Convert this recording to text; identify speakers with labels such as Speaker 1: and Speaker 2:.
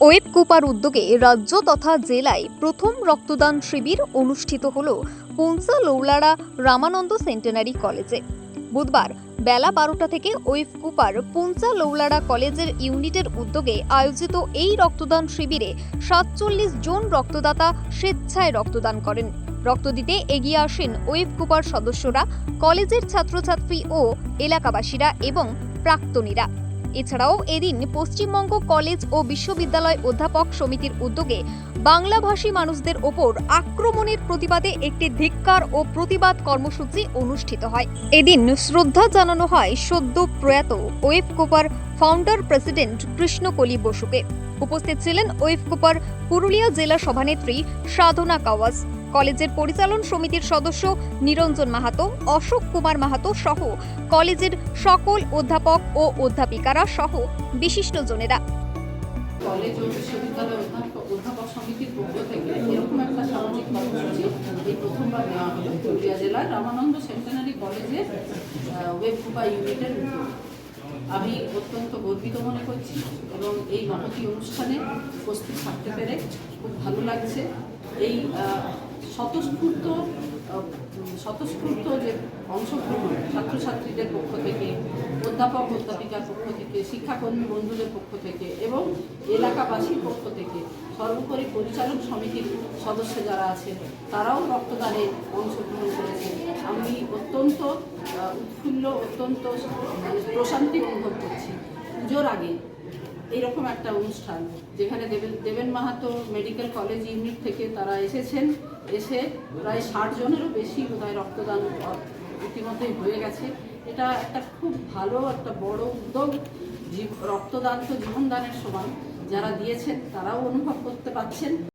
Speaker 1: Web Cooper উদ্যোগে রাজ্য তথা জেলায় প্রথম রক্তদান শিবির অনুষ্ঠিত হল পুঞ্চা লৌলাড়া রামানন্দ সেন্টেনারি কলেজে। বুধবার বেলা বারোটা থেকে ওয়েব কুপার পুঞ্চা লৌলাড়া কলেজের ইউনিটের উদ্যোগে আয়োজিত এই রক্তদান শিবিরে সাতচল্লিশ জন রক্তদাতা স্বেচ্ছায় রক্তদান করেন। রক্ত দিতে এগিয়ে আসেন ওয়েব কুপার সদস্যরা, কলেজের ছাত্রছাত্রী ও এলাকাবাসীরা এবং প্রাক্তনীরা। এছাড়াও এদিন পশ্চিমবঙ্গ কলেজ ও বিশ্ববিদ্যালয় অধ্যাপক সমিতির উদ্যোগে বাংলাভাষী মানুষদের ওপর আক্রমণের প্রতিবাদে একটি ধিক্কার ও প্রতিবাদ কর্মসূচি অনুষ্ঠিত হয়। এদিন শ্রদ্ধা জানানো হয় সদ্য প্রয়াত ওয়েব কোপার ফাউন্ডার প্রেসিডেন্ট কৃষ্ণকলি বসুকে। উপস্থিত ছিলেন ওয়েব কোপার পুরুলিয়া জেলা সভানেত্রী সাধনা কাওয়াস। কলেজের পরিচালন সমিতির সদস্য নিরঞ্জন মাহাতো, অশোক কুমার মাহাতো সহ কলেজের সকল অধ্যাপক ও অধ্যাপিকারা সহ বিশিষ্টজনেরা
Speaker 2: কলেজ ও বিশ্ববিদ্যালয় অধ্যাপক সমিতির পক্ষ থেকে এরকম একটা সামাজিক কর্মসূচি এই প্রথমবার নেওয়া হলো পুরুলিয়া জেলার রামানন্দ সেন্টেনারি কলেজের ইউনিটের। আমি অত্যন্ত গর্বিত মনে করছি এবং এই মহতি অনুষ্ঠানে উপস্থিত থাকতে পেরে খুব ভালো লাগছে। এই স্বতঃস্ফূর্ত স্বতঃস্ফূর্ত যে অংশগ্রহণ ছাত্রছাত্রীদের পক্ষ থেকে, অধ্যাপক, অধ্যাপিকার পক্ষ থেকে, শিক্ষাকর্মী বন্ধুদের পক্ষ থেকে এবং এলাকাবাসীর পক্ষ থেকে সর্বোপরি পরিচালন সমিতির সদস্য যারা আছে তারাও রক্তদানে অংশগ্রহণ আমি অত্যন্ত উৎফুল্ল, অত্যন্ত প্রশান্তি অনুভব করছি। পুজোর আগে এইরকম একটা অনুষ্ঠান, যেখানে দেবেন দেবেন মাহাতো মেডিকেল কলেজ ইউনিট থেকে তারা এসেছেন, এসে প্রায় ষাট জনেরও বেশি বোধহয় রক্তদান ইতিমধ্যেই হয়ে গেছে। এটা একটা খুব ভালো, একটা বড় উদ্যোগ রক্তদান তো জীবনদানের সমান। যারা দিয়েছেন তারাও অনুভব করতে পারছেন।